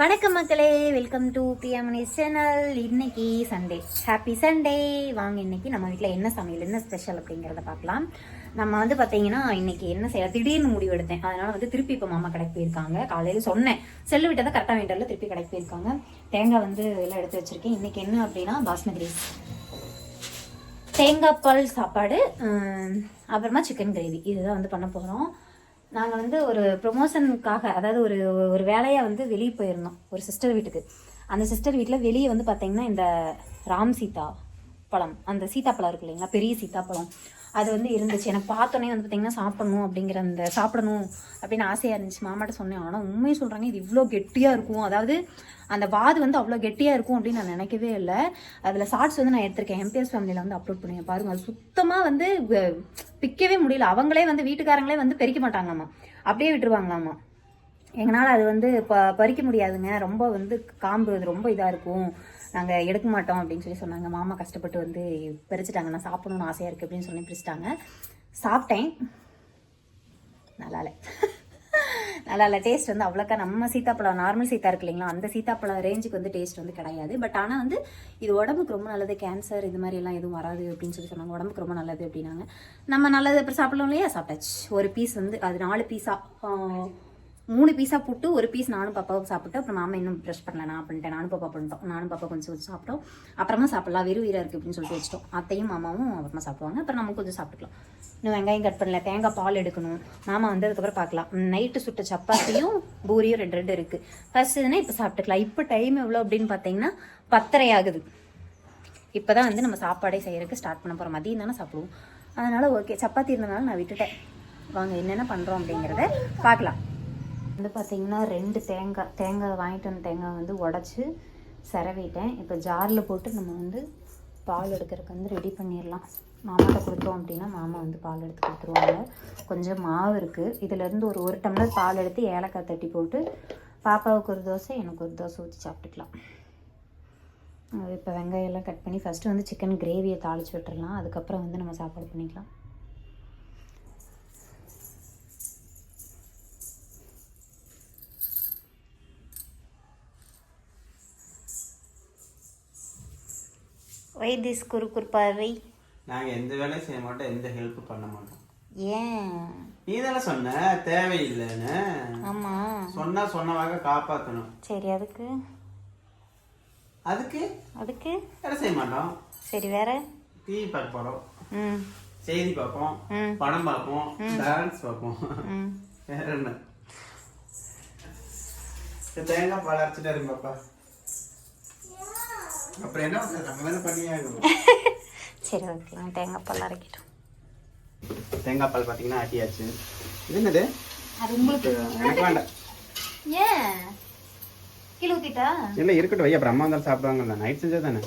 வணக்கம் மக்களே welcome to பிஎம்னி சேனல் இன்னைக்கு சண்டே ஹாப்பி சண்டே வாங்க இன்னைக்கு நம்ம வீட்டில் என்ன சமையல் என்ன ஸ்பெஷல் அப்படிங்கிறத பார்க்கலாம். நம்ம வந்து பார்த்தீங்கன்னா இன்னைக்கு என்ன செய்யலாம்? திடீர்னு முடிவு எடுத்தேன். அதனால வந்து திருப்பி இப்போ மாமா கடைக்கு போயிருக்காங்க. காலையில் சொன்னேன். செல்லு விட்டதை கரெக்டாக வேண்டரில் திருப்பி கடைக்கு போயிருக்காங்க. தேங்காய் வந்து எல்லாம் எடுத்து வச்சிருக்கேன். இன்னைக்கு என்ன அப்படின்னா பாஸ்மதி ரைஸ். தேங்காய் பால் சாப்பாடு அப்புறமா சிக்கன் கிரேவி இதுதான் வந்து பண்ண போகிறோம் நாங்கள் வந்து ஒரு ப்ரொமோஷனுக்காக அதாவது ஒரு ஒரு வேலையாக வந்து வெளியே போயிருந்தோம் ஒரு சிஸ்டர் வீட்டுக்கு. அந்த சிஸ்டர் வீட்டில் வெளியே வந்து பார்த்தீங்கன்னா இந்த ராம் சீதா பழம் அந்த சீதாப்பழம் இருக்கு இல்லைங்களா பெரிய சீதாப்பழம். அது வந்து இருந்துச்சு. எனக்கு பார்த்தோன்னே வந்து பார்த்தீங்கன்னா சாப்பிடணும் அப்படிங்கிற அந்த சாப்பிடணும் அப்படின்னு ஆசையாக இருந்துச்சு. மாமாட்ட சொன்னேன். ஆனால் உண்மையை சொல்கிறாங்க இது இவ்வளோ கெட்டியாக இருக்கும். அதாவது அந்த வாது வந்து அவ்வளோ கெட்டியாக இருக்கும் அப்படின்னு நான் நினைக்கவே இல்லை. அதில் ஷார்ட்ஸ் வந்து நான் எடுத்திருக்கேன். எம்பிஎஸ் ஃபேமிலியில் வந்து அப்லோட் பண்ணுவேன் பாருங்கள் அது சுத்தமாக வந்து பிக்கவே முடியல. அவங்களே வந்து வீட்டுக்காரங்களே வந்து பெருக்க மாட்டாங்களாமா. அப்படியே விட்டுருவாங்களாமா. எங்களால் அது வந்து ப பறிக்க முடியாதுங்க. ரொம்ப வந்து காம்பு அது ரொம்ப இதாக இருக்கும். நாங்கள் எடுக்க மாட்டோம் அப்படின்னு சொல்லி சொன்னாங்க. மாமா கஷ்டப்பட்டு வந்து பறிச்சிட்டாங்க. நான் சாப்பிடணும்னு ஆசையாக இருக்குது அப்படின்னு சொல்லி பிரிச்சிட்டாங்க சாப்பிட்டேன். நல்லா இல்லை. நல்லா இல்லை. டேஸ்ட் வந்து அவ்வளோக்கா நம்ம சீத்தாப்பழம் நார்மல் சீத்தா இருக்கு இல்லைங்களா? அந்த சீத்தாப்பழம் ரேஞ்சுக்கு வந்து டேஸ்ட் வந்து கிடையாது. பட் ஆனால் வந்து இது உடம்புக்கு ரொம்ப நல்லது. கேன்சர் இது மாதிரி எல்லாம் எதுவும் வராது அப்படின்னு சொல்லி சொன்னாங்க. உடம்புக்கு ரொம்ப நல்லது அப்படின்னாங்க. நம்ம நல்லது அப்புறம் சாப்பிடலாம் இல்லையா? சாப்பிட்டாச்சு. ஒரு பீஸ் வந்து அது நாலு பீஸாக மூணு பீஸாக போட்டு ஒரு பீஸ் நானும் பாப்பாவும் சாப்பிட்டு அப்புறம் மாமா இன்னும் ப்ரெஷ் பண்ணல. நான் பண்ணிட்டேன். நானும் பாப்பா பண்ணிட்டோம். நானும் பாப்பா கொஞ்சம் கொஞ்சம் சாப்பிட்டோம். அப்புறமா சாப்பிடலாம். வெறும் வீராக இருக்குது அப்படின்னு சொல்லிட்டு வச்சிட்டோம். அத்தையும் மாமாவும் அப்புறமா சாப்பிடுவாங்க. அப்புறம் நம்ம கொஞ்சம் சாப்பிட்டுக்கலாம். இன்னும் வெங்காயம் கட் பண்ணல. தேங்காய் பால் எடுக்கணும். மாமா வந்ததுக்கப்புறம் பார்க்கலாம். நைட்டு சுட்ட சப்பாத்தியும் பூரியும் ரெண்டு ரெண்டு இருக்குது ஃபர்ஸ்ட் இதுனா இப்போ சாப்பிட்டுக்கலாம். இப்போ டைம் எவ்வளோ அப்படின்னு பார்த்தீங்கன்னா பத்தரை ஆகுது. இப்போ தான் வந்து நம்ம சாப்பாடே செய்கிறதுக்கு ஸ்டார்ட் பண்ண போகிறோம் மதியம் தானே சாப்பிடுவோம். அதனால் ஓகே சப்பாத்தி இருந்தனால நான் விட்டுட்டேன். வாங்க என்னென்ன பண்ணுறோம் அப்படிங்கிறத பார்க்கலாம். வந்து பார்த்தீங்கன்னா ரெண்டு தேங்காய் தேங்காய் வாங்கிட்டு வந்த தேங்காய் வந்து உடச்சி செரவிட்டேன். இப்போ ஜாரில் போட்டு நம்ம வந்து பால் எடுக்கிறதுக்கு வந்து ரெடி பண்ணிடலாம். மாமாட்ட கொடுத்தோம் அப்படின்னா மாமா வந்து பால் எடுத்து கொடுத்துருவாங்க. கொஞ்சம் மாவு இருக்குது இதுலேருந்து ஒரு ஒரு டம்ளர் பால் எடுத்து ஏலக்காய் தட்டி போட்டு பாப்பாவுக்கு ஒரு தோசை எனக்கு ஒரு தோசை ஊற்றி சாப்பிட்டுக்கலாம். இப்போ வெங்காயம் எல்லாம் கட் பண்ணி ஃபஸ்ட்டு வந்து சிக்கன் கிரேவியை தாளிச்சு விட்டுறலாம். அதுக்கப்புறம் வந்து நம்ம சாப்பாடு பண்ணிக்கலாம். வை திஸ் குறுக்குறு பார்வை நாங்க எந்த வேலையும் செய்ய மாட்டோம் எந்த ஹெல்ப் பண்ண மாட்டோம். ஏன்? நீ தானே சொன்ன தேவையில்லைன்னு. ஆமாம் சொன்னா சொன்னவாக காப்பாத்தணும். சரி அதுக்கு? அதுக்கு? அதுக்கு? வேலை செய்ய மாட்டோம். சரி வேற? டிவி பார்க்க போறோம். ம். செய்தி பார்ப்போம். படம் பார்ப்போம். டான்ஸ் பார்ப்போம். வேற என்ன? தேங்காய் பால் அரைச்சிட்டாரு பாப்பா அப்புறம் என்ன பண்றது நம்ம தானே பண்ணியே ஆகணும் சரி ஓகே நான் தேங்காய் பால் அரைக்கட்டும். தேங்காய் பால் பார்த்தீங்கன்னா ஆட்டியாச்சு. இது என்னது? அது உங்களுக்கு எனக்கு வேண்டாம் ஏன் கீழே ஊத்திட்டா? இல்லை இருக்கட்டும். வை அப்புறம் அம்மா வந்தாலும் சாப்பிடுவாங்கல்ல. நைட் செஞ்சா தானே?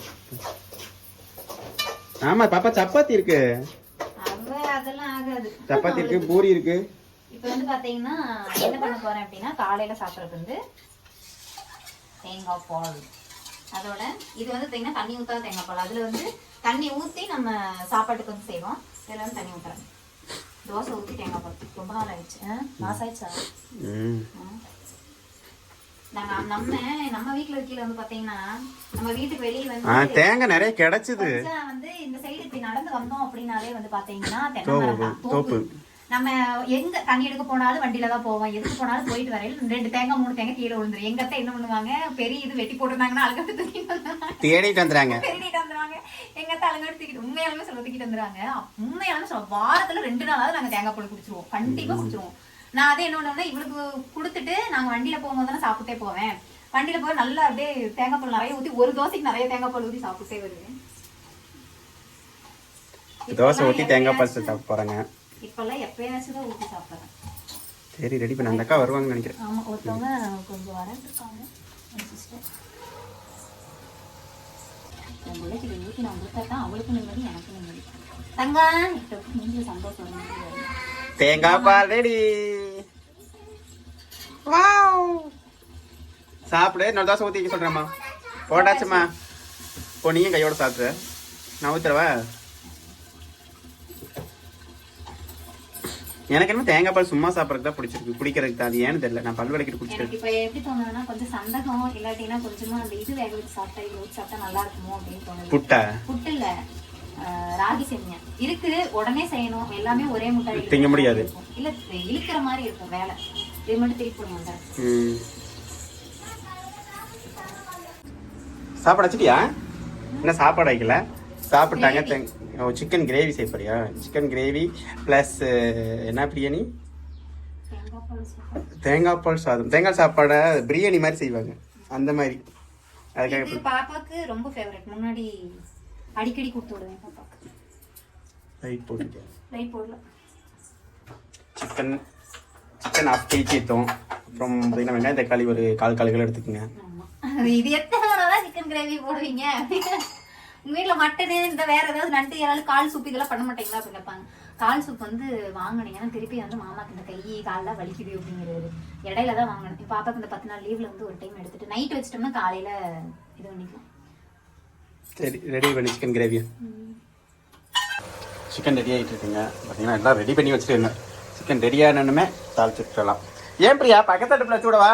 ஆமா பாப்பா சப்பாத்தி இருக்கு. அதெல்லாம் ஆகாது. சப்பாத்தி இருக்கு பூரி இருக்கு. இப்போ வந்து பாத்தீங்கன்னா என்ன பண்ண போறேன் அப்படின்னா காலையில சாப்பிட்றது வந்து தேங்காய் பால். அதோட இது வந்து பார்த்தீங்கன்னா தண்ணி ஊத்தாத தேங்காய் பால். அதுல வந்து தண்ணி ஊத்தி நம்ம சாப்பாட்டுக்கு வந்து செய்வோம். இதுல வந்து தண்ணி ஊத்துறேன். தோசை ஊத்தி தேங்காய் பால். ரொம்ப நாள் ஆயிடுச்சு? மாசம் ஆயிடுச்சா? ம். நாங்க நம்ம நம்ம வீட்ல இருக்கையில வந்து பாத்தீங்கன்னா நம்ம வீட்டுக்கு வெளியே வந்து தேங்காய் நிறைய கிடைச்சது. கொஞ்சம் வந்து இந்த சைடு இப்படி நடந்து வந்தோம் அப்படின்னாலே வந்து பாத்தீங்கன்னா தென்னை மரம் தோப்பு. நம்ம எங்க தண்ணி எடுக்க போனாலும் வண்டியில தான் போவோம். எதுக்கு போனாலும் போயிட்டு வரையில ரெண்டு தேங்காய் மூணு தேங்காய் கீழே விழுந்துரும். எங்க அத்தை என்ன பண்ணுவாங்க? பெரிய இது வெட்டி போட்டிருந்தாங்கன்னா அழுகட்டு தூக்கிட்டு தேடிட்டு வந்துறாங்க வந்துருவாங்க. எங்க அத்தை அழுகட்டு தூக்கிட்டு உண்மையாலுமே சொல்ல தூக்கிட்டு வந்துருவாங்க உண்மையாலுமே சொல்ல வாரத்துல ரெண்டு நாளாவது நாங்க தேங்காய் பால் குடிச்சிருவோம். கண்டிப்பா குடிச்சிருவோம். நான் அதே என்ன பண்ணுவேன்னா இவளுக்கு கொடுத்துட்டு நாங்க வண்டியில போகும்போது தானே சாப்பிட்டே போவேன். வண்டியில போய் நல்லா அப்படியே தேங்காய் பால் நிறைய ஊத்தி ஒரு தோசைக்கு நிறைய தேங்காய் பால் ஊத்தி சாப்பிட்டே வருவேன். தோசை ஊற்றி தேங்காய் பால் சாப்பிட போறாங்க. இப்பெல்லாம் எப்பயாச்சும் தான் ஊத்தி சாப்பிடுறேன். சரி ரெடி பண்ண. அந்த அக்கா வருவாங்கன்னு நினைக்கிறேன். ஆமா ஒருத்தவங்க கொஞ்சம் வரேன் இருக்காங்க. சிஸ்டர் என் பிள்ளைக்கு இதை ஊற்றி நான் கொடுத்தா தான் அவளுக்கு நிம்மதி எனக்கு நிம்மதி. தங்கா இப்போ நீங்க சந்தோஷம் தேங்காய் பால் ரெடி வாவ் சாப்பிடு. இன்னொரு தோசை ஊற்றி சொல்கிறேம்மா போட்டாச்சும்மா. இப்போ நீயும் கையோட சாப்பிட்ற நான் ஊத்துறவா எனக்கு என்ன தேங்காய் பால் சும்மா சாப்பிட்றதுக்கு தான் பிடிச்சிருக்கு. குடிக்கிறதுக்கு தான். அது ஏன்னு தெரியல. நான் பல் வலிக்கிட்டு குடிச்சிருக்கேன் இப்போ எப்படி தோணுதுன்னா கொஞ்சம் சந்தகம் இல்லாட்டினா கொஞ்சமா அந்த இது வேக வச்சு சாப்பிட்டா இது வச்சு சாப்பிட்டா நல்லா இருக்குமோ அப்படின்னு தோணுது. புட்டை? புட்டு இல்ல. ராகி சேமியா. இருக்குது உடனே செய்யணும். எல்லாமே ஒரே முட்டாய் திங்க முடியாது. இல்ல இழுக்கிற மாதிரி இருக்கும் வேலை. இது மட்டும் திருப்பி போடுவாங்க ம். சாப்பாடு வச்சிட்டியா? என்ன சாப்பாடு வைக்கல? சாப்பிட்டாங்க சிக்கன் கிரேவி செய்ய போறியா சிக்கன் கிரேவி ப்ளஸ் என்ன பிரியாணி? தேங்காய் பால் சாதம். தேங்காய் சாப்பாடை பிரியாணி மாதிரி செய்வாங்க. அந்த மாதிரி. அதுக்காக பாப்பாக்கு ரொம்ப ஃபேவரட் முன்னாடி அடிக்கடி கொடுத்து விடுவேன் பாப்பாக்கு. ரைட் போட்டுருக்கேன் லைட் போடல. சிக்கன் சிக்கன் ஆஃப் கேஜி அப்புறம் பார்த்தீங்கன்னா வெங்காயம் தக்காளி ஒரு கால் கால் கிலோ எடுத்துக்கோங்க இது எத்தனை தான் சிக்கன் கிரேவி போடுவீங்க? உங்க வீட்ல மட்டனு இந்த வேற ஏதாவது நண்டு யாராவது கால் சூப் இதெல்லாம் பண்ண மாட்டீங்களா அப்படின்னு கேட்பாங்க கால் சூப் வந்து வாங்கினீங்கன்னா திருப்பி வந்து மாமாக்கு இந்த கை கால்லாம் வலிக்குது அப்படிங்கிறது. இடையில தான் வாங்கணும். இப்போ பாப்பாக்கு இந்த பத்து நாள் லீவ்ல வந்து ஒரு டைம் எடுத்துட்டு நைட் வச்சிட்டோம்னா காலையில இது பண்ணிக்கலாம். சரி ரெடி பண்ணி சிக்கன் கிரேவி சிக்கன் ரெடி ஆகிட்டு இருக்குங்க. பார்த்தீங்கன்னா எல்லாம் ரெடி பண்ணி வச்சுருங்க சிக்கன் ரெடி ஆனனுமே தாளிச்சுட்டுலாம் ஏன் பிரியா? பக்கத்து அடுப்பில் வச்சு விடவா?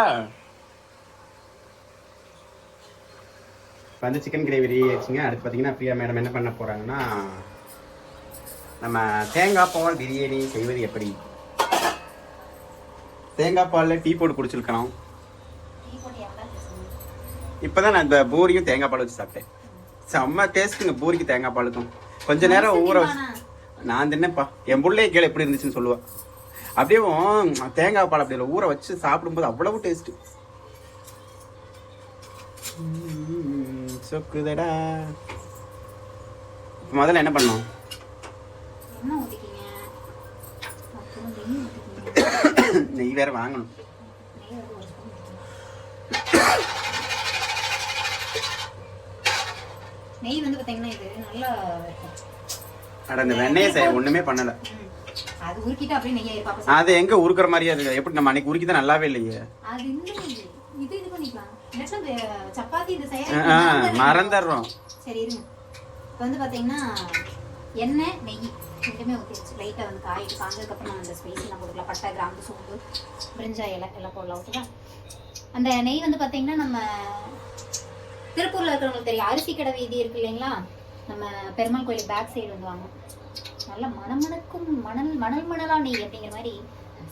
இப்போ வந்து சிக்கன் கிரேவி ரெடி ஆயிடுச்சுங்க. அடுத்து பார்த்தீங்கன்னா பிரியா மேடம் என்ன பண்ண போகிறாங்கன்னா நம்ம தேங்காய் பால் பிரியாணி செய்வது எப்படி? தேங்காய் பாலில் டீ போட்டு குடிச்சிருக்கணும். இப்போ தான் நான் இந்த பூரியும் தேங்காய் பால் வச்சு சாப்பிட்டேன். செம்ம டேஸ்ட்டுங்க பூரிக்கு தேங்காய் பாலுக்கும். கொஞ்ச நேரம் ஊற நான் தின்னேப்பா என் பிள்ளைய கேளு எப்படி இருந்துச்சுன்னு சொல்லுவா. அப்படியே தேங்காய் பால் அப்படியே ஊற வச்சு சாப்பிடும்போது அவ்வளவு டேஸ்ட்டு சொக்குதடா. முதல்ல என்ன பண்ணோம் நெய் நெய் வேற வாங்கணும். நெய் வந்து. நெய் பாத்தீங்கன்னா இது நல்லா அட இந்த வெண்ணெயை செய்ய ஒண்ணுமே பண்ணல. அது உருக்கிட்டு அப்படியே நெய்யை பாப்பா அது எங்க உருக்குற மாதிரியே அது எப்படி நம்ம அன்னைக்கு உருக்கி தான் நல்லாவே இல்லையே. அது இது இது பண்ணிக்கலாம். சப்பாத்தி இது செய்ய மறந்துடுறோம். சரி இருங்க. இப்போ வந்து பார்த்தீங்கன்னா எண்ணெய் நெய் ரெண்டுமே ஊற்றிடுச்சு லைட்டாக வந்து காயிட்டு காஞ்சதுக்கப்புறம் நம்ம அந்த ஸ்பைஸ்லாம் போட்டுக்கலாம். பட்டை கிராம்பு சோம்பு பிரிஞ்சா இலை எல்லாம் போடலாம் ஓகேவா அந்த நெய் வந்து பார்த்தீங்கன்னா நம்ம திருப்பூரில் இருக்கிறவங்களுக்கு தெரியும். அரிசி கடை வீதி இருக்கு இல்லைங்களா? நம்ம பெருமாள் கோயில் பேக் சைடு வந்து வாங்க நல்லா மணமணக்கும் மணல் மணல் மணலா நெய் அப்படிங்கிற மாதிரி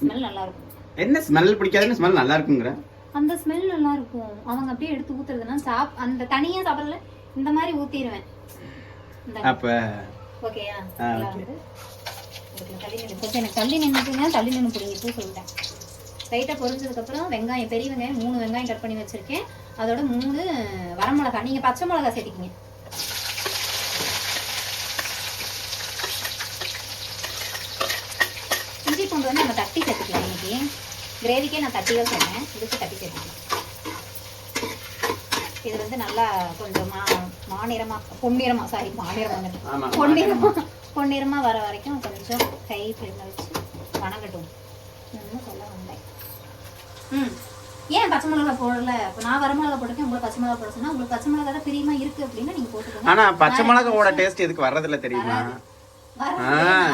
ஸ்மெல் நல்லா இருக்கும். என்ன ஸ்மெல் பிடிக்காதுன்னு ஸ்மெல் நல்லா இருக்குங்கிற? அந்த ஸ்மெல் நல்லா இருக்கும் அவங்க அப்படியே எடுத்து ஊத்துறதுன்னா சாப் அந்த தனியா சாப்பிடல இந்த மாதிரி ஊத்திடுவேன் அப்ப ஓகேயா தள்ளி நின்று கொஞ்சம் எனக்கு தள்ளி நின்று பிடிங்கிட்டு சொல்லிட்டேன். லைட்டாக பொரிஞ்சதுக்கப்புறம் வெங்காயம் பெரிய வெங்காயம் மூணு வெங்காயம் கட் பண்ணி வச்சிருக்கேன். அதோட மூணு வரமிளகா நீங்க பச்சை மிளகா சேர்த்திக்கிங்க. இஞ்சி பூண்டு வந்து நம்ம தட்டி சேர்த்துக்கலாம் இன்னைக்கு. கிரேவிக்கே நான் தட்டி தான் சொன்னேன். இதுக்கு தட்டி சேர்த்துக்கலாம் இது வந்து நல்லா கொஞ்சம் மா மாநிறமா பொன்னிறமா சாரி மாநிறமா ஆமா, பொன்னிறமா பொன்னிறமா வர வரைக்கும் கொஞ்சம் கை ஃப்ளேமில் வச்சு வணங்கட்டும். இன்னும் சொல்ல வந்தேன். ம். ஏன் பச்சை மிளகா போடல? இப்போ நான் வர மிளகா போட்டிருக்கேன் உங்களுக்கு பச்சை மிளகா போட சொன்னா உங்களுக்கு பச்சை மிளகா தான் பிரியமா இருக்கு அப்படின்னா நீங்க போட்டுக்கோங்க. ஆனா பச்சை மிளகாவோட டேஸ்ட் எதுக்கு வர்றதில்ல தெரியுமா?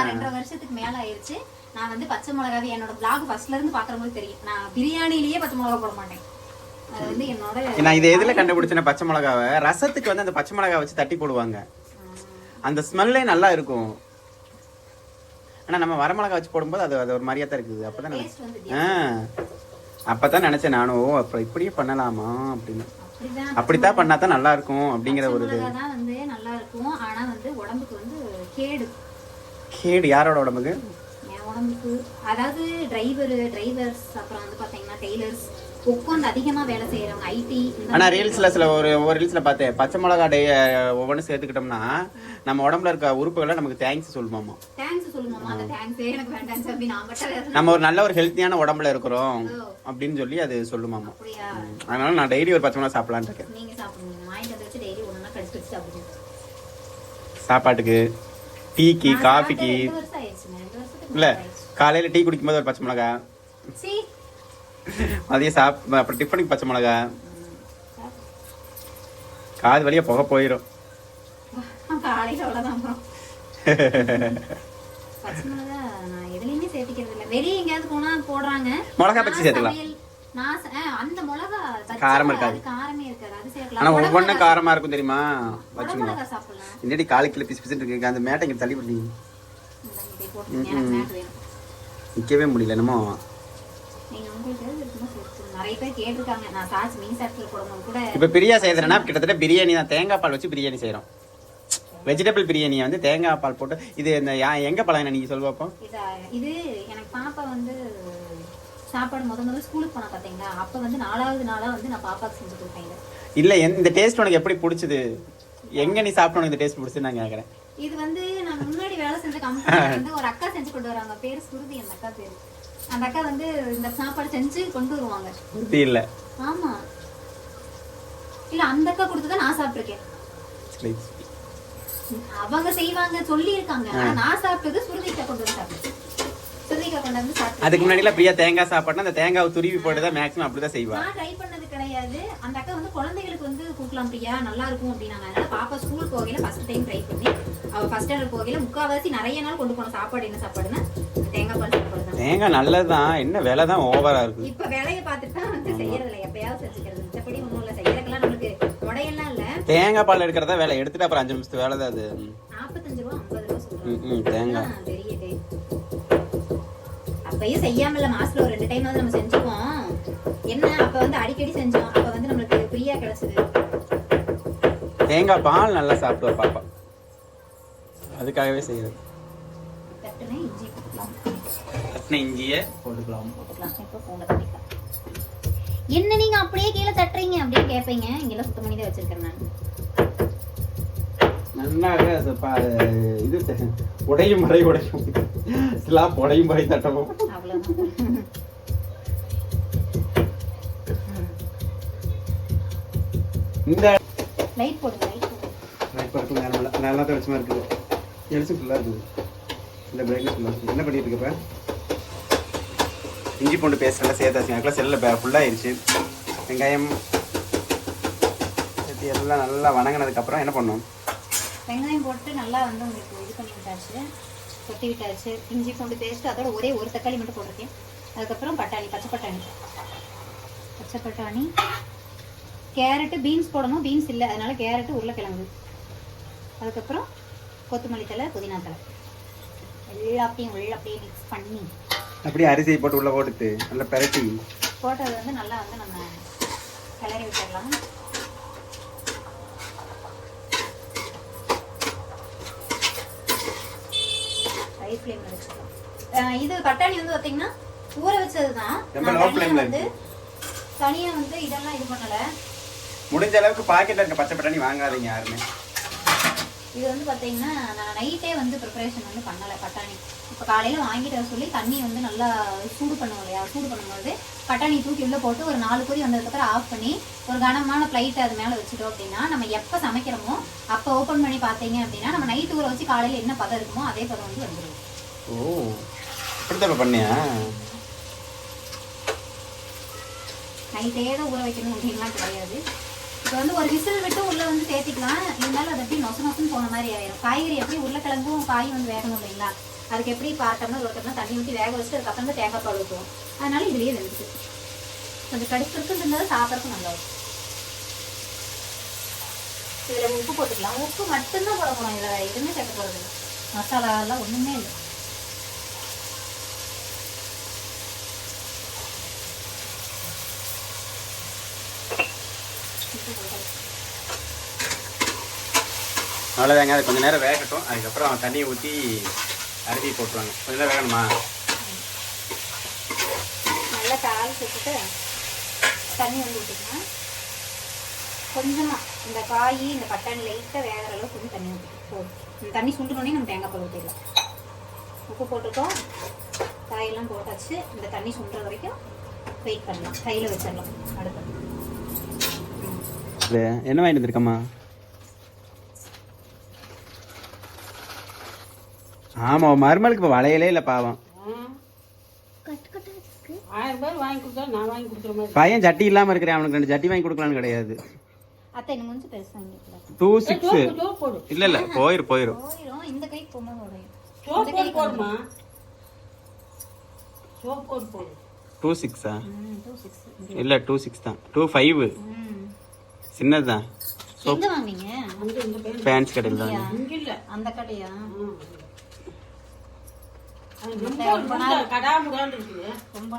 ரெண்டரை வருஷத்துக்கு மேல ஆயிருச்சு நான் வந்து பச்சை மிளகாவே என்னோட vlog ஃபர்ஸ்ட்ல இருந்து பாக்குறவங்களுக்கு தெரியும். நான் பிரியாணிலேயே பச்சை மிளகா போட மாட்டேன். அது வந்து என்னோட நான் இதை எதுல கண்டுபிடிச்சேன்னா பச்சை மிளகாவை? ரசத்துக்கு வந்து அந்த பச்சை மிளகா வச்சு தட்டி போடுவாங்க. அந்த ஸ்மெல்லே நல்லா இருக்கும். ஆனா நம்ம வரமிளகா வச்சு போடும்போது அது அது ஒரு மாதிரியா தான் இருக்குது. அப்பதான் நினை- டேஸ்ட் வந்து ஆ. அப்பதான் நினைச்சேன் நானும் அப்புறம் இப்படியே பண்ணலாமா? அப்படின்னு. அப்படித்தான் பண்ணா தான் நல்லா இருக்கும் அப்படிங்கிற ஒரு இது. தான் வந்து நல்லா இருக்கும் ஆனா வந்து உடம்புக்கு வந்து கேடு. கேடு. யாரோட உடம்புக்கு? உடம்புக்கு அதாவது டிரைவர் டிரைவர்ஸ் அப்புறம் வந்து பாத்தீங்கன்னா டெய்லர்ஸ் உட்காந்து அதிகமா வேலை செய்யறவங்க ஐடி ஆனா ரீல்ஸ்ல சில ஒரு ஒரு ரீல்ஸ்ல பார்த்தேன் பச்சை மிளகா டே ஒவ்வொன்று சேர்த்துக்கிட்டோம்னா நம்ம உடம்புல இருக்க உறுப்புகளை நமக்கு தேங்க்ஸ் சொல்லுமாமா. தேங்க்ஸ் சொல்லுமாமா அந்த தேங்க்ஸ் எனக்கு வேண்டாம் சொல்லி நான் மட்டும் நம்ம ஒரு நல்ல ஒரு ஹெல்த்தியான உடம்புல இருக்கிறோம் அப்படின்னு சொல்லி அது சொல்லுமாமா. அதனால நான் டெய்லி ஒரு பச்சை மிளகா சாப்பிடலான்னு இருக்கேன். நீங்க சாப்பிடுங்க. வாங்கிட்டு வச்சு டெய்லி கடிச்சு சாப்பிடுங்க சாப்பாட்டுக்கு டீக்கு காஃபிக்கு. இல்ல. காலையில டீ குடிக்கும்போது ஒரு பச்சை மிளகா மதியம் சாப் அப்புறம் டிஃபனுக்கு பச்சை மிளகா காது வழியா புகை போயிடும் மிளகா பச்சி சேர்த்துக்கலாம். காரமா இருக்காது. ஆனா ஒவ்வொன்றும் காரமா இருக்கும் தெரியுமா? வச்சுக்கணும் இந்தடி காலு கிலோ பிசு பிசுன்னு இருக்கு. அந்த மேட்டை இங்கே தள்ளி விடுறீங்க. எனக்கு மேட் வேணும் நிற்கவே முடியல என்னமோ. நீங்க உங்களுக்கு எது இருக்குமோ சேர்த்துக்கோங்க. நிறைய பேர் கேட்டிருக்காங்க. நான் சாஸ் மீன் சாப்பிட்டு போடும்போது கூட இப்போ பிரியா செய்யறதுனா கிட்டத்தட்ட பிரியாணி தான். தேங்காய் பால் வச்சு பிரியாணி செய்கிறோம் வெஜிடபிள் பிரியாணியை வந்து தேங்காய் பால் போட்டு இது இந்த எங்க பழகின நீங்க சொல்லுவாப்போ இதா எனக்கு பாப்பா வந்து சாப்பாடு முத முதல்ல ஸ்கூலுக்கு போனா பாத்தீங்களா? அப்ப வந்து நாலாவது நாளா வந்து நான் பாப்பாக்கு செஞ்சு கொடுப்பேன். இல்ல இந்த டேஸ்ட் உனக்கு எப்படி பிடிச்சது? எங்க நீ சாப்பிட்ட உனக்கு இந்த டேஸ்ட் பிடிச்சது நான் கேட்கறேன் இது வந்து நான் முன்னாடி வேலை செஞ்ச கம்பெனில வந்து ஒரு அக்கா செஞ்சு கொண்டு வராங்க. பேரு சுருதி அந்த அக்கா பேரு. அந்த அக்கா வந்து இந்த சாப்பாடு செஞ்சு கொண்டு வருவாங்க. இது இல்ல. ஆமா. இல்ல அந்த அக்கா கொடுத்ததை நான் சாப்பிட்டிருக்கேன். அவங்க செய்வாங்க சொல்லி இருக்காங்க நான் சாப்பிட்டது சுருதிக்கா கொண்டு வந்து சாப்பிட்டேன். சுருதிக்கா கொண்டு வந்து அதுக்கு முன்னாடிலாம் பிரியா தேங்காய் சாப்பாடுனா அந்த தேங்காவை துருவி போட்டு தான் மேக்ஸிமம் அப்படிதான் செய்வா. நான் ட்ரை பண்ணது கிடையாது. அந்த அக்கா வந்து குழந்தைகளுக்கு வந்து கொடுக்கலாம் பிரியா. நல்லா இருக்கும் அப்படின்னாங்க. அதனால பாப்பா ஸ்கூல் போகையில ஃபர்ஸ்ட் டைம் ட்ரை பண்ணி அவ ஃபர்ஸ்ட் ஸ்டாண்டர்ட் போகையில முக்காவாசி நிறைய நாள் கொண்டு போன சாப்பாடு என்ன சாப்பாடுன்னா தேங்காய் பால் சாப்பாடு தான். தேங்காய் நல்லதுதான். என்ன விலை தான் ஓவரா இருக்கு. இப்ப வேலையை பார்த்துட்டு தான் வந்து செய்யறது இல்லை எப்பயாவது செஞ்சுக்கிறது. மிச்சப்படி ஒண்ணும் இல்ல. செய்யறதுக்கெல்லாம் நமக்கு முடையெல்லாம் இல்ல. தேங்காய் பால் எடுக்கிறதா வேலை? எடுத்துட்டு அப்புறம் அஞ்சு நிமிஷத்து வேலை தான் அது. நாற்பத்தஞ்சு ரூபா ஐம்பது ரூபா தேங்காய். பெரிய டே அப்பயும் செய்யாம இல்ல மாசத்துல ஒரு ரெண்டு டைம் நம்ம செஞ்சுக்குவோம் என்ன அப்ப வந்து அடிக்கடி செஞ்சோம். அப்ப வந்து நம்மளுக்கு ஃப்ரீயா கிடைச்சது. தேங்காய் பால் நல்லா சாப்பிடுவா பாப்பா. அதுக்காகவே செய்யறது. தட்டுனே இஞ்சி போட்டுக்கலாம். தட்டின இஞ்சியை போட்டுக்கலாம். போட்டுக்கலாம். இப்போ பூண்டை தட்டிக்கலாம். என்ன நீங்க அப்படியே கீழே தட்டுறீங்க? அப்படின்னு கேட்பீங்க இங்கெல்லாம் சுத்தம் பண்ணி தான் வச்சிருக்கேன் நான். நன்னாக இது உடையும் மறை உடையும் ஸ்லாப் உடையும் மறை தட்டவும். இந்த லைட் போடுங்க லைட் போடுங்க. நல்லா நல்லா தான் இருக்குது. வெளிச்சம் ஃபுல்லாக இருக்குது. இந்த பிரைட்னஸ் ஃபுல்லாக இருக்குது. என்ன பண்ணிட்டு இருக்க இப்ப? இஞ்சி பூண்டு பேஸ்ட் எல்லாம் சேர்த்தாச்சு எனக்குலாம் செல்லில் ஃபுல்லாக ஆயிடுச்சு வெங்காயம் எல்லாம் நல்லா வணங்கினதுக்கப்புறம் என்ன பண்ணணும்? வெங்காயம் போட்டு நல்லா வந்து உங்களுக்கு இது பண்ணி விட்டாச்சு கொட்டி விட்டாச்சு. இஞ்சி பூண்டு பேஸ்ட் அதோட ஒரே ஒரு தக்காளி மட்டும் போட்டிருக்கேன். அதுக்கப்புறம் பட்டாணி பச்சை பட்டாணி. பச்சை பட்டாணி. கேரட்டு பீன்ஸ் போடணும். பீன்ஸ் இல்லை அதனால கேரட்டு உருளைக்கிழங்கு. அதுக்கப்புறம் கொத்தமல்லி தலை புதினா தலை எல்லாத்தையும் உள்ள அப்படியே மிக்ஸ் பண்ணி. அப்படியே அரிசியை போட்டு உள்ளே போட்டுட்டு நல்லா பெரட்டி. போட்டது வந்து நல்லா வந்து நம்ம கிளறி விட்டுடலாம் ஹை ஃப்ளேமில் வச்சுக்கலாம் இது பட்டாணி வந்து பார்த்தீங்கன்னா ஊற வச்சது தான் வந்து தனியாக வந்து இதெல்லாம் இது பண்ணலை. முடிஞ்ச அளவுக்கு பாக்கெட்டில் இருக்க பச்சை பட்டாணி வாங்காதீங்க யாருமே. இது வந்து பார்த்தீங்கன்னா நான் நைட்டே வந்து ப்ரிப்பரேஷன் வந்து பண்ணலை பட்டாணி இப்போ காலையில் வாங்கிட்டு வர சொல்லி தண்ணி வந்து நல்லா சூடு பண்ணுவோம் இல்லையா? சூடு பண்ணும்போது பட்டாணி தூக்கி உள்ளே போட்டு ஒரு நாலு கொதி வந்ததுக்கப்புறம் ஆஃப் பண்ணி ஒரு கனமான பிளைட் அது மேலே வச்சுட்டோம் அப்படின்னா நம்ம எப்போ சமைக்கிறோமோ அப்போ ஓப்பன் பண்ணி பார்த்தீங்க அப்படின்னா நம்ம நைட்டு ஊற வச்சு காலையில் என்ன பதம் இருக்குமோ அதே பதம் வந்து வந்துடும் ஓ அப்படித்தான் பண்ணியா? நைட்டே தான் ஊற வைக்கணும் அப்படின்லாம் கிடையாது. இப்போ வந்து ஒரு விசில் விட்டு உள்ளே வந்து சேர்த்திக்கலாம் இருந்தாலும் அது எப்படி நொச நொசன்னு போன மாதிரி ஆயிரும். காய்கறி எப்படி உருளைக்கிழங்கும் காயும் வந்து வேகணும் இல்லைங்களா? அதுக்கு எப்படி பார்த்தோம்னா ஒரு தண்ணி ஊற்றி வேக வச்சுட்டு அதுக்கப்புறம் தான் தேங்காய் பால் ஊற்றுவோம் அதனால இதுலேயே வெந்துச்சு கொஞ்சம் கடுப்பிற்கு இருந்தாலும் சாப்பிட்றதுக்கும் நல்லா இருக்கும் இதில் உப்பு போட்டுக்கலாம். உப்பு மட்டும்தான் போட போகணும் இதில் எதுவுமே சேர்க்க போகிறது இல்லை. மசாலா எல்லாம் ஒன்றுமே இல்லை. உப்பு அவ்வளோதாங்க அது கொஞ்சம் நேரம் வேகட்டும். அதுக்கப்புறம் தண்ணியை ஊற்றி அரிசி போட்டுருவாங்க. கொஞ்சம் நேரம் வேகணுமா? நல்லா தாளிச்சு வச்சுட்டு தண்ணி வந்து ஊற்றிக்கலாம் கொஞ்சமாக இந்த காய் இந்த பட்டாணி லைட்டாக வேகிற அளவுக்கு கொஞ்சம் தண்ணி ஊற்றி போதும். இந்த தண்ணி சுண்டுனோடனே நம்ம தேங்காய் பால் ஊற்றிடலாம் உப்பு போட்டுட்டோம். காயெல்லாம் போட்டாச்சு. இந்த தண்ணி சுண்டுற வரைக்கும் வெயிட் பண்ணலாம். கையில் வச்சிடலாம். அடுத்து என்ன வாங்கிட்டு வந்திருக்கம்மா? ஆமாம் மருமலுக்கு இப்போ வளையலே இல்லை பாவம். ஆயிரம் ரூபாய் வாங்கி கொடுத்தா நான் வாங்கி கொடுக்குற மாதிரி. பையன் ஜட்டி இல்லாமல் இருக்கிறேன் அவனுக்கு ரெண்டு ஜட்டி வாங்கி கொடுக்கலான்னு கிடையாது. அத்தை டூ சிக்ஸ். சோப் போடு. இல்லை இல்லை போயிரு போயிரும். இந்த சோப் போடுமா? போடு. டூ சிக்ஸா? இல்லை டூ சிக்ஸ் தான். Two five. சின்னது தான் ஃபேன்ஸ் கடையில் தான் அந்த கடையா? ரொம்ப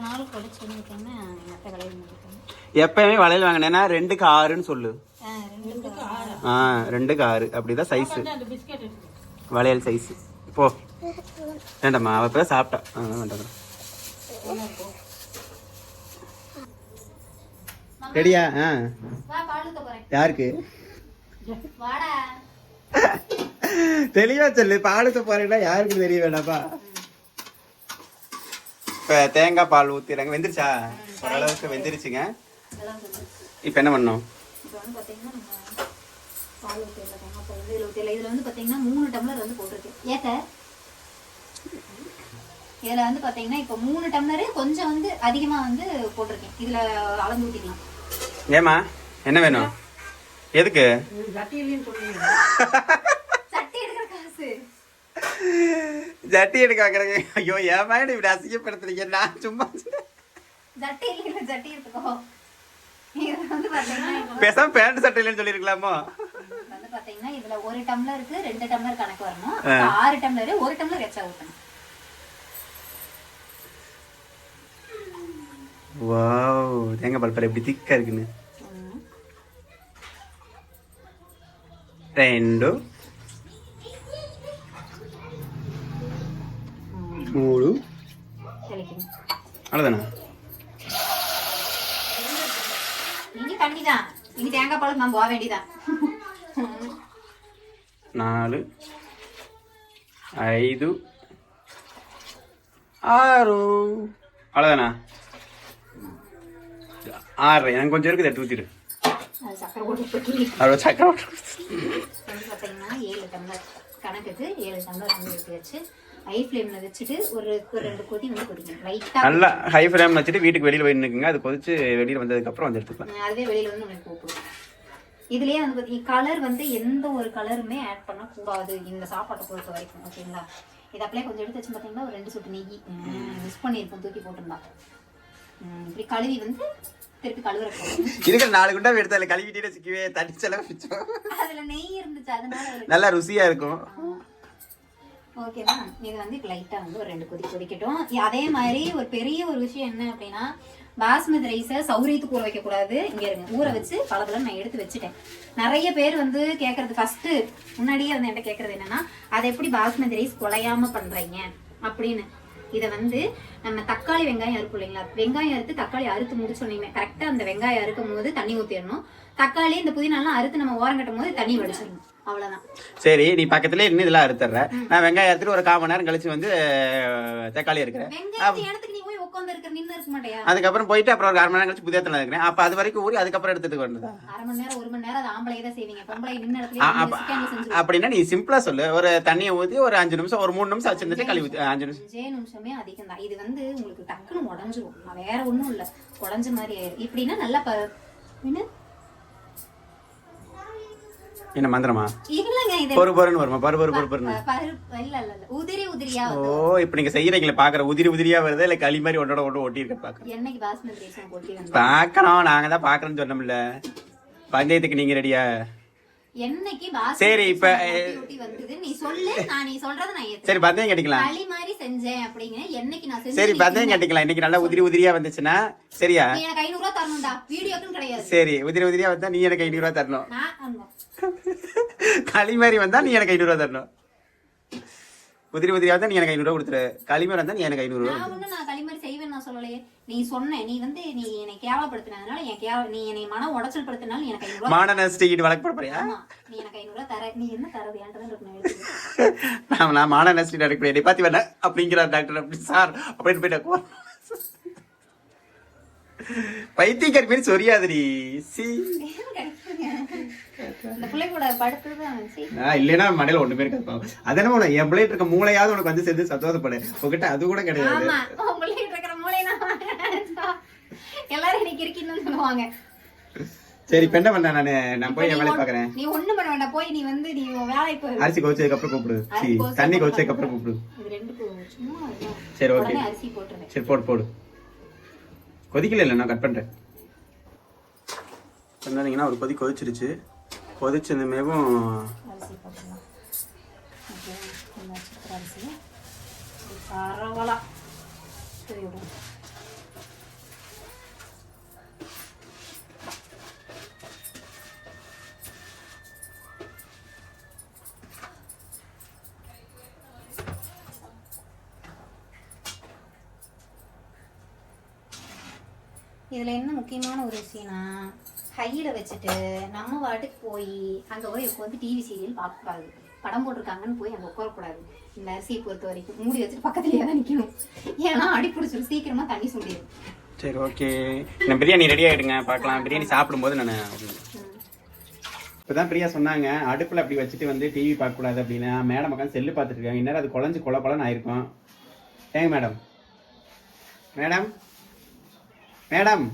நாள் கழிச்சு வந்துட்டேன்னா மற்ற கடையில் வந்துட்டேன் எப்பயுமே வளையல் வாங்கினேன்னா ரெண்டுக்கு ஆறுன்னு சொல்லு. ஆ ரெண்டு ரெண்டுக்கு ஆறு அப்படிதான் சைஸு அந்த பிஸ்கட் இருக்குது வளையல் சைஸ் போ. வேண்டாம்மா அவ இப்போ சாப்பிட்டா. ஆ, வேண்டாம் ரெடியா? ஆ. யாருக்கு? வாடா. தெளிவா சொல்லு பாலுத்த போறேன்னா யாருக்கு தெரிய வேண்டாப்பா இப்ப தேங்காய் பால் ஊத்திடுறாங்க. வெந்துருச்சா? ஓரளவுக்கு வெந்துருச்சுங்க. இப்ப என்ன பண்ணோம் இதில் வந்து பார்த்தீங்கன்னா மூணு டம்ளர் வந்து போட்டிருக்கு ஏத்த? இதில் வந்து பார்த்தீங்கன்னா இப்போ மூணு டம்ளரு கொஞ்சம் வந்து அதிகமாக வந்து போட்டிருக்கேன். இதில் அளந்து ஊற்றிக்கலாம் ஏமா என்ன வேணும்? எதுக்கு சட்டியிலையும் சொல்லுவீங்க சட்டி எடுக்கிற காசு ஜட்டி எடுக்க வைக்கிறேங்க. ஐயோ ஏமா இப்படி அசிங்கப்படுத்துறீங்க? நான் சும்மா சட்டி இல்லை சட்டி எடுத்துக்கோ. பேசாம பேண்ட் சட்டை இல்லைன்னு சொல்லிருக்கலாமோ வந்து பார்த்தீங்கன்னா இதில் ஒரு டம்ளருக்கு ரெண்டு டம்ளர் கணக்கு வரணும். ஆறு டம்ளரு ஒரு டம்ளர் எச்சா ஊற்றணும் வாவ் தேங்காய் பால் பாரு எப்படி திக்கா இருக்குன்னு. రెండు போக வேண்டியதான் నాలుగు ఐదు ஆறு அவ்வளோதானா ஆறு எனக்கு கொஞ்சம் இருக்குது எடுத்து ஊற்றிடு அது சக்கரை போட்டு போட்டு அவ்வளோ சக்கரை போட்டு வந்து பார்த்தீங்கன்னா ஏழு டம்ளர் கணக்குக்கு ஏழு டம்ளர் வந்து எடுத்து வச்சு ஹை ஃப்ளேமில் வச்சுட்டு ஒரு ரெண்டு கொதி வந்து கொதிக்கணும் லைட்டாக நல்லா ஹை ஃப்ளேம் வச்சுட்டு வீட்டுக்கு வெளியில் போய் நிற்குங்க அது கொதிச்சு வெளியில் வந்ததுக்கப்புறம் வந்து எடுத்துக்கலாம். அதுவே வெளியில வந்து உங்களுக்கு கூப்பிடும் இதுலயே வந்து பார்த்தீங்க கலர் வந்து எந்த ஒரு கலருமே ஆட் பண்ணக்கூடாது இந்த சாப்பாட்டை பொறுத்த வரைக்கும் ஓகேங்களா இது அப்படியே கொஞ்சம் எடுத்து வச்சு பார்த்தீங்கன்னா ஒரு ரெண்டு சொட்டு நெய் மிஸ் பண்ணியிருப்போம் தூக்கி போட்டிருந்தா. இப்படி கழுவி வந்து திருப்பி கழுவுற இருக்கிற நாலு குண்டா எடுத்து அதில் கழுவிட்டே சிக்கவே தண்ணி செலவு. அதுல நெய் இருந்துச்சு அதனால நல்லா ருசியாக இருக்கும். ஓகேவா இது வந்து லைட்டாக வந்து ஒரு ரெண்டு கொதி கொதிக்கட்டும். அதே மாதிரி ஒரு பெரிய ஒரு விஷயம் என்ன அப்படின்னா பாஸ்மதி ரைஸை சௌரியத்துக்கு ஊற வைக்கக்கூடாது. இங்கே இருங்க. ஊற வச்சு பலபலன்னு நான் எடுத்து வச்சுட்டேன். நிறைய பேர் வந்து கேட்குறது ஃபஸ்ட்டு முன்னாடியே வந்து என்கிட்ட கேட்குறது என்னன்னா அதை எப்படி பாஸ்மதி ரைஸ் குலையாமல் பண்ணுறீங்க அப்படின்னு. இதை வந்து நம்ம தக்காளி வெங்காயம் அறுப்போம் இல்லைங்களா? வெங்காயம் அறுத்து தக்காளி அறுத்து முடிச்சோன்னே கரெக்டாக அந்த வெங்காயம் அறுக்கும் போது தண்ணி ஊற்றிடணும் தக்காளி இந்த புதினாலாம் அறுத்து நம்ம ஓரம் கட்டும் போது தண்ணி வடிச்சிடணும். சரி நீ பக்கத்துலேயே இன்னும் இதெல்லாம் அறுத்துற நான் வெங்காயம் எடுத்துட்டு ஒரு கால் மணி நேரம் கழிச்சு வந்து தக்காளி இருக்கிறேன் அதுக்கப்புறம் போயிட்டு அப்புறம் ஒரு அரை மணி நேரம் கழிச்சு புதியத்தில் இருக்கிறேன் அப்போ அது வரைக்கும் ஊறி அதுக்கப்புறம் எடுத்துட்டு வந்ததா அப்படின்னா நீ சிம்பிளா சொல்லு. ஒரு தண்ணியை ஊத்தி ஒரு அஞ்சு நிமிஷம் ஒரு மூணு நிமிஷம் வச்சிருந்துட்டு கழுவி அஞ்சு நிமிஷம். நிமிஷமே அதிகம் தான் இது வந்து உங்களுக்கு டக்குன்னு உடஞ்சிரும். வேற ஒண்ணும் இல்ல. உடஞ்ச மாதிரி இப்படின்னா நல்லா என்ன மந்திரமா? பொறு பொறுன்னு வருமா? பரு பரு பொறு பொறுன்னு. ப- பருப்பு இல்ல இல்ல இல்ல. உதிரி உதிரியா ஓ இப்போ நீங்க செய்யறீங்களா பாக்குற உதிரி உதிரியா வருதா? இல்ல களி மாதிரி ஒன்றோட ஒன்று ஒட்டி இருக்க பாக்குறேன் பார்க்கணும் நாங்க தான் பாக்குறோம்னு சொன்னோம்ல. பந்தயத்துக்கு நீங்க ரெடியா? என்னைக்கு பாஸ்மதி சரி, இப்ப, வந்தது நீ சொல்லு நான் நீ சொல்றத நான். சரி பந்தயம் கட்டிக்கலாம். களி மாதிரி செஞ்சேன் அப்படிங்க என்னைக்கு நான் செஞ்சு சரி நீ பந்தயம் கட்டிக்கலாம். இன்னைக்கு நல்லா உதிரி உதிரியா வந்துச்சுன்னா சரியா? நீ எனக்கு ஐநூறு ரூபா தரணும்டா வீடியோக்குன்னு கிடையாது. சரி உதிரி உதிரியா வந்தா நீ எனக்கு ஐநூறு ரூபா தரணும். நான் ஆமா. களி மாதிரி வந்தா நீ எனக்கு ஐநூறு ரூபா தரணும். உதிரி உதிரியா வந்தா நீ எனக்கு ஐநூறு ரூபா கொடுத்துரு. களி மாதிரி வந்தா நீ எனக்கு ஐநூறு ரூபா நான் நான் சொல்லலையே நீ சொன்ன நீ வந்து நீ என்னை கேவலப்படுத்தினதுனால என் கேவ நீ என்னை மன உடச்சல் படுத்தினால நீ எனக்கு ஐநூறு மான நஷ்டிக்கிட்டு வழக்கு போட போறியா ஆமா நீ எனக்கு ஐநூறு தர நீ என்ன தரது? என்கிட்ட தான் இருக்கு நான். நான் மான நஷ்டி நடக்க முடியாது பாத்தி வேணா அப்படிங்கிறார் டாக்டர் அப்படி சார் அப்படின்னு போயிட்டு பைத்தியக்காரி மாதிரி சொரியாதடி. சி. இல்லைன்னா மடையில ஒண்ணுமே இருக்காது அதனால என் பிள்ளைட்டு இருக்க மூளையாவது உனக்கு வந்து சேர்ந்து சந்தோஷப்படு உங்ககிட்ட அது கூட கிடையாது. எல்லாரும் இன்னைக்கு இருக்கீங்கன்னு சொல்லுவாங்க. சரி இப்ப என்ன பண்ண நானு? நான் போய் என் வேலையை பாக்குறேன். ஒண்ணு- நீ ஒண்ணும் பண்ண வேண்டாம். போய் நீ வந்து நீ உன் வேலைக்கு போய் அரிசி கொதிச்சதுக்கு அப்புறம் கூப்பிடு. சீ, அரிசி கொதிச்சதுக்கு தண்ணி அப்புறம் கொதிச்சதுக்கு அப்புறம் கூப்பிடு. சரி ஓகே. அரிசி சரி போடு போடு. கொதிக்கல இல்லை நான் கட் பண்றேன். சொன்னீங்கன்னா ஒரு கொதி கொதிச்சிருச்சு. கொதிச்சது மேவும் அரிசி. போட்டுடலாம் ஓகே விடுங்க இதில் என்ன முக்கியமான ஒரு விஷயம்னா ஹையில் வச்சுட்டு நம்ம வாட்டுக்கு போய் அங்கே போய் உட்காந்து டிவி சீரியல் பார்க்கக்கூடாது. படம் போட்டிருக்காங்கன்னு போய் அங்கே உட்காரக்கூடாது. இந்த அரிசியை பொறுத்த வரைக்கும் மூடி வச்சுட்டு பக்கத்துலேயே தான் நிற்கணும் ஏன்னா அடி பிடிச்சிரும். சீக்கிரமாக தண்ணி சுண்டிடும் சரி ஓகே நான் பிரியாணி ரெடி ஆயிடுங்க. பார்க்கலாம். பிரியாணி சாப்பிடும்போது நான் இப்பதான் பிரியா சொன்னாங்க அடுப்புல அப்படி வச்சுட்டு வந்து டிவி பார்க்க கூடாது மேடம் உட்காந்து செல்லு பார்த்துட்டு இருக்காங்க. இந்நேரம் அது குழஞ்சு கொல கொலன்னு ஆயிருக்கும். ஏங்க மேடம்? மேடம்? மேடம்?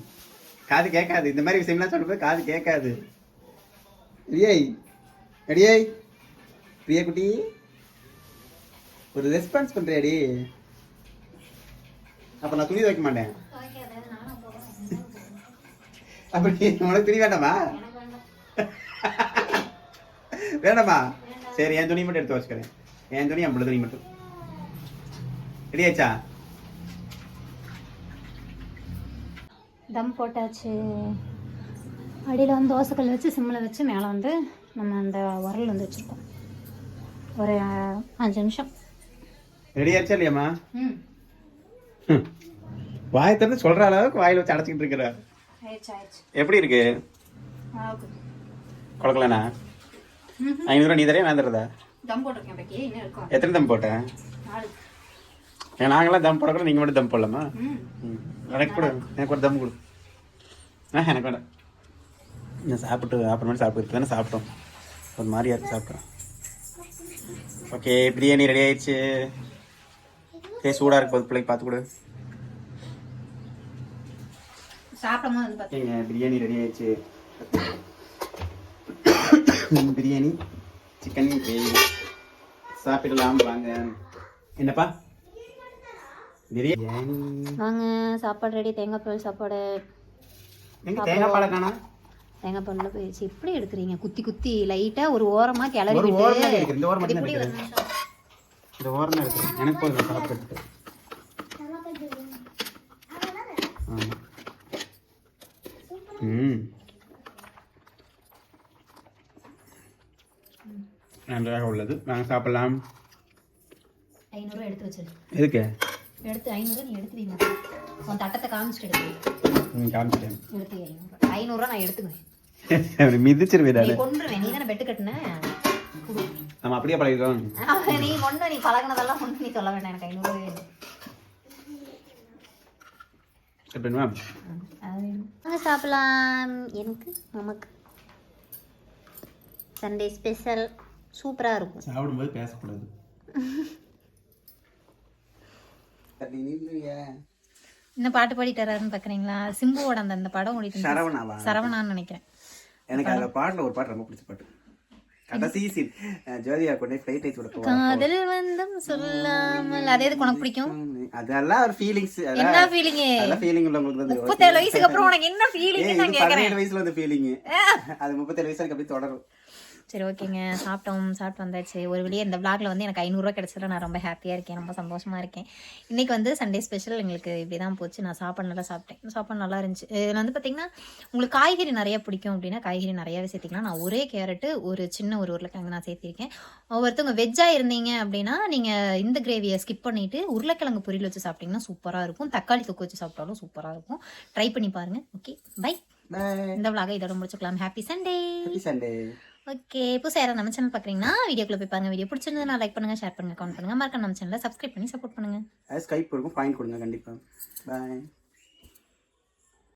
காது கேட்காது. இந்த மாதிரி விஷயம்லாம் சொல்லும்போது காது கேட்காது. பிரியை அடியை. பிரியா குட்டி ஒரு ரெஸ்பான்ஸ் பண்ணுறியாடி அப்ப நான் துணி துவைக்க மாட்டேன். அப்படி உனக்கு துணி வேண்டாமா? வேண்டாமா. சரி என் துணி மட்டும் எடுத்து வச்சுக்கிறேன் என் துணி என் துணி மட்டும். ரெடி ஆச்சா தம் போட்டாச்சு. அடியில் வந்து தோசைக்கல் வச்சு சிம்மில் வச்சு மேலே வந்து நம்ம அந்த உரல் வந்து வச்சுருக்கோம். ஒரு அஞ்சு நிமிஷம். ரெடி ஆச்சா இல்லையாம்மா? ம். வாய் திறந்து சொல்ற அளவுக்கு வாயில வச்சு அடைச்சிக்கிட்டு இருக்கிற. எப்படி இருக்கு? ஆகுது குழக்கலண்ணா? ஐநூறுரூவா நீ தரையா நான் தரதா தம் இருக்கும் எத்தனை தம் போட்டேன் நாங்களாம் தம் போடக்கூட நீங்க மட்டும் தம் போடலாமா. எனக்கு கொடு எனக்கு ஒரு தம் கொடு. ஆ எனக்கு வேண்டாம். நான் சாப்பிட்டு அப்புறமேட்டு சாப்பிட்டு தானே சாப்பிட்டோம். ஒரு மாதிரியா சாப்பிட்டோம் ஓகே பிரியாணி ரெடி ஆயிடுச்சு. சரி சூடாக இருக்கு போது பிள்ளைக்கு பார்த்து கொடு. பிரியாணி ரெடி ஆயிடுச்சு. பிரியாணி சிக்கன் கிரேவி சாப்பிடலாம் வாங்க. என்னப்பா? பிரியாணி வாங்க சாப்பாடு ரெடி தேங்காய் பால் சாப்பாடு. தேங்காய் பாலை காணா தேங்காய் பாலில் போயிடுச்சு இப்படி எடுக்கிறீங்க? குத்தி குத்தி லைட்டாக ஒரு ஓரமாக கிளறி இப்படி தான் ஒரு இருக்கு நிமிஷம் இந்த ஓரம் தான் இருக்கு எனக்கு போதும் நான் சாப்பிட்டு ஆமா. ம். நன்றாக உள்ளது. நாங்கள் சாப்பிடலாம். ஐநூறுரூவா எடுத்து வச்சிரு. எதுக்கு? எடுத்து ஐநூறு நீ எடுத்து வைங்க உன் தட்டத்தை காமிச்சிட்டு எடுத்து ம் காமிச்சிட்டேன். எடுத்து ஐநூறு ஐநூறுரூவா நான் எடுத்துக்குவேன். அவனை மிதிச்சிருவே நீ கொண்டுருவேன் நீ தானே பெட்டு கட்டின? கொடு. நம்ம அப்படியே பழகிருக்கோம் அவன் நீ கொண்டு நீ பழகினதெல்லாம் ஒன்று நீ சொல்ல வேண்டாம் எனக்கு ஐநூறு வாங்க சாப்பிடலாம். எனக்கு நமக்கு. சண்டே ஸ்பெஷல் சூப்பராக இருக்கும். சாப்பிடும்போது பேசக்கூடாது. என்ன பாட்டு பாடிட்டு வர்றாருன்னு பார்க்குறீங்களா சிம்புவோட அந்த அந்த படம் ஓடிட்டு. சரவணாவா? சரவணான்னு நினைக்கிறேன். எனக்கு அதில் பாட்டில் ஒரு பாட்டு ரொம்ப பிடிச்ச பாட்டு. கடைசி சீன் ஜோதியா கொண்டே ஃப்ளைட் ஐஸ் விட காதல் வந்தம் சொல்லாமல். அதே எதுக்கு உனக்கு பிடிக்கும்? அதெல்லாம் ஒரு ஃபீலிங்ஸ் என்ன ஃபீலிங்கு அதெல்லாம் ஃபீலிங் உள்ளவங்களுக்கு தெரியும். முப்பத்தேழு வயசுக்கு அப்புறம் உனக்கு என்ன ஃபீலிங் நான் கேட்குறேன் பதினேழு வயசுல வந்து ஃபீலிங் அது முப்பத்தேழு வயசுல அப்படியே தொடரும். சரி ஓகேங்க. சாப்பிட்டோம் சாப்பிட்டு வந்தாச்சு. ஒரு வழியாக இந்த vlogல வந்து எனக்கு ஐநூறுரூவா கிடச்சதுல நான் ரொம்ப ஹாப்பியாக இருக்கேன். ரொம்ப சந்தோஷமாக இருக்கேன். இன்றைக்கி வந்து சண்டே ஸ்பெஷல் எங்களுக்கு இப்படி தான் போச்சு. நான் சாப்பாடு நல்லா சாப்பிட்டேன். சாப்பாடு நல்லா இருந்துச்சு. இதில் வந்து பார்த்திங்கன்னா உங்களுக்கு காய்கறி நிறைய பிடிக்கும் அப்படின்னா காய்கறி நிறையாவே சேர்த்திக்கலாம். நான் ஒரே கேரட்டு ஒரு சின்ன ஒரு உருளைக்கிழங்கு நான் சேர்த்திருக்கேன். ஒவ்வொருத்தவங்க வெஜ்ஜாக இருந்தீங்க அப்படின்னா நீங்கள் இந்த கிரேவியை ஸ்கிப் பண்ணிவிட்டு உருளைக்கிழங்கு பொரியல் வச்சு சாப்பிட்டிங்கன்னா சூப்பராக இருக்கும். தக்காளி தொக்கு வச்சு சாப்பிட்டாலும் சூப்பராக இருக்கும். ட்ரை பண்ணி பாருங்கள் ஓகே பை இந்த vlog இதோட முடிச்சுக்கலாம். Happy Sunday happy Sunday okay. புதுசாக யாராவது நம்ம சேனல் பார்க்குறீங்கன்னா வீடியோக்குள்ள போய் பாருங்க. வீடியோ பிடிச்சிருந்தா லைக் பண்ணுங்க ஷேர் பண்ணுங்க கமெண்ட் பண்ணுங்க. மறக்காம நம்ம சேனலை சப்ஸ்கிரைப் பண்ணி சப்போர்ட் பண்ணுங்க. ஸ்கைப் இருக்கும் பாயிண்ட் கொடுங்க கண்டிப்பாக பாய்